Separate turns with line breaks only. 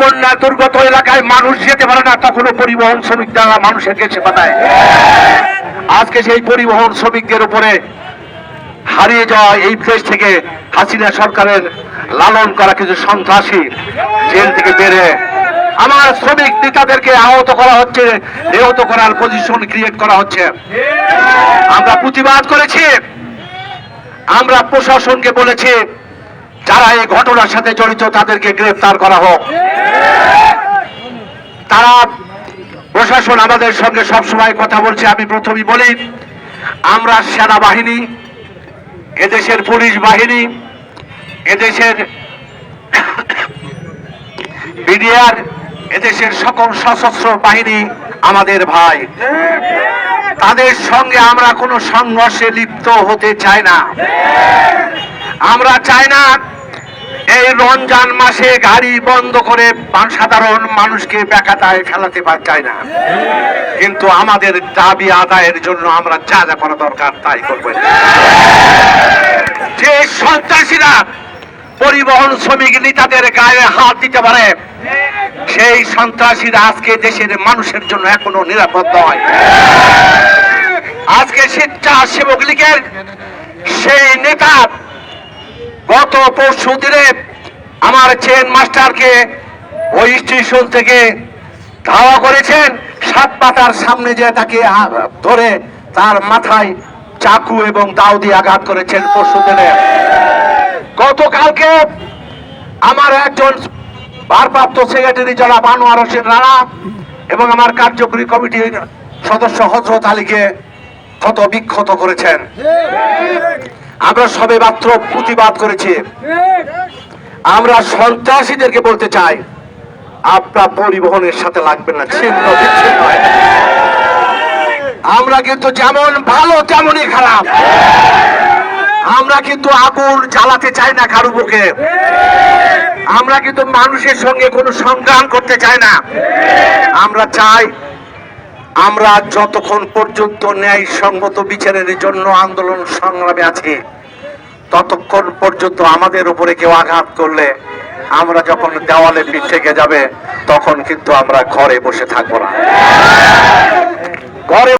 বন্যা দুর্গত এলাকায় মানুষ যেতে পারে না, তখনও পরিবহন শ্রমিক দ্বারা মানুষের কাছে পাঠায় আজকে সেই পরিবহন শ্রমিকদের উপরে হারিয়ে যাওয়া এই দেশ থেকে হাসিনা সরকারের লালন করা কিছু সন্ত্রাসী জেল থেকে বেড়ে আমার শ্রমিক নেতাদেরকে আহত করা হচ্ছে, নিহত করার পজিশন ক্রিয়েট করা হচ্ছে। আমরা প্রতিবাদ করেছি, আমরা প্রশাসনকে বলেছি যারা এই ঘটনার সাথে জড়িত তাদেরকে গ্রেফতার করা হোক। তারা প্রশাসন আমাদের সঙ্গে সবসময় কথা বলছে, আমি প্রথমেই বলি, আমরা সেনাবাহিনী, এদেশের পুলিশ বাহিনী, এদেশের বিডিআর, এদেশের সকল সশস্ত্র বাহিনী, আমাদের ভাই। তাদের সঙ্গে আমরা কোনো সংঘর্ষে লিপ্ত হতে চাই না। আমরা চাই না এই রমজান মাসে গাড়ি বন্ধ করে সাধারণ মানুষকে বেকাতায় ফেলাতে চাই না। কিন্তু আমাদের দাবি আদায়ের জন্য আমরা যা যা করা দরকার তাই করব। যে সন্ত্রাসীরা পরিবহন শ্রমিক নেতাদের গায়ে হাত দিতে পারে, সেই সন্ত্রাসীরা আজকে দেশের মানুষের জন্য এখনও নিরাপদ নয়। আজকে স্বেচ্ছাসেবক লীগের সেই নেতা গত পরশু দিনে আমার চেন মাস্টারকে ওই স্টেশন থেকে ধাওয়া করেছেন, সাত পাতার সামনে যে তাকে ধরে তার মাথায় চাকু এবং দাও দিয়ে আঘাত করেছেন পরশু দিনে। গতকালকে আমার একজন ভারপ্রাপ্ত সেক্রেটারি জনাব আনোয়ার হোসেন রানা এবং আমার কার্যকরী কমিটির সদস্য হজরত আলীকে ক্ষত বিক্ষত করেছেন। আমরা সবে মাত্র প্রতিবাদ করেছি। আমরা সন্ত্রাসীদেরকে বলতে চাই, আপনার পরিবহনের সাথে লাগবেন না, ছিন্ন বিচ্ছিন্ন আমরা কিন্তু যেমন ভালো, তেমনই খারাপ। আমরা কিন্তু আগুন জ্বালাতে চাই না কারও বুকে আমরা কিন্তু মানুষের সঙ্গে কোনো সংগ্রাম করতে চাই না। আমরা চাই আমরা যতক্ষণ পর্যন্ত ন্যায় সঙ্গত বিচারের জন্য আন্দোলন সংগ্রামে আছি, ততক্ষণ পর্যন্ত আমাদের উপরে কেউ আঘাত করলে আমরা যখন দেওয়ালে পিঠ থেকে যাবে, তখন কিন্তু আমরা ঘরে বসে থাকব না। ঘরে